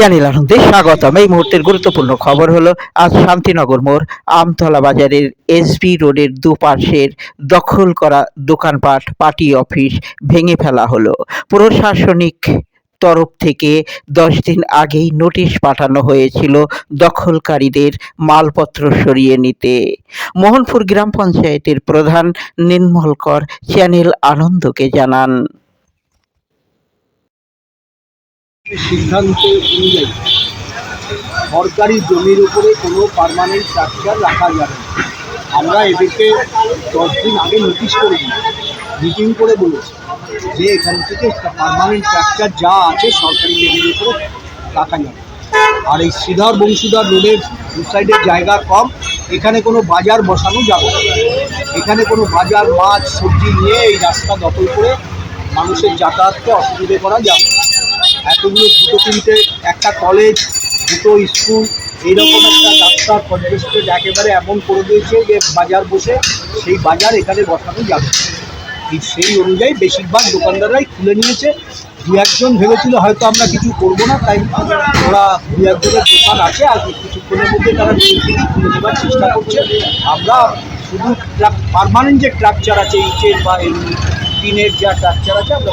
Channel আনন্দে স্বাগতম। এই মুহূর্তের গুরুত্বপূর্ণ খবর হলো, আজ শান্তিনগর মোড়, আমতলা বাজারের এসবি রোডের দুপাশের দখল করা দোকানপাট, পার্টি অফিস ভেঙে ফেলা হলো। প্রশাসনিক তরফ থেকে দশ দিন আগেই নোটিশ পাঠানো হয়েছিল দখলকারীদের মালপত্র সরিয়ে নিতে। মোহনপুর গ্রাম পঞ্চায়েতের প্রধান নির্মল কর চ্যানেল আনন্দকে জানান। সিদ্ধান্ত অনুযায়ী সরকারি জমির উপরে কোনো পার্মানেন্ট স্ট্রাকচার রাখা যাবে আমরা এদেরকে দশ দিন আগে নোটিশ করে মিটিং করে বলেছি যে এখান থেকে পার্মানেন্ট স্ট্রাকচার যা আছে সরকারি জমির উপরে রাখা যাবে। আর এই শ্রীধর বংশীধর রোডের দু সাইডের জায়গা কম, এখানে কোনো বাজার বসানো যাবে এখানে কোনো বাজার, মাছ, সবজি নিয়ে এই রাস্তা দখল করে মানুষের যাতায়াতকে অসুবিধে করা যাবে এতগুলো দুটো তিনটে একটা কলেজ দুটো স্কুল এইরকম একটা রাস্তা কনজেস্টেড একেবারে এমন করে দিয়েছে যে বাজার বসে সেই বাজার এখানে বসানো যাবে সেই অনুযায়ী বেশিরভাগ দোকানদাররাই খুলে নিয়েছে। দু একজন ভেবেছিল হয়তো আমরা কিছু করব না, তাই ওরা দু একজনের দোকান আছে আর কিছুক্ষণের মধ্যে তারা খুলে নেবার চেষ্টা করছে। আমরা শুধু পারমানেন্ট যে স্ট্রাকচার আছে, ইটের বা এমনি টিনের যা স্ট্রাকচার আছে, আমরা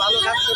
ভালো লাগছে।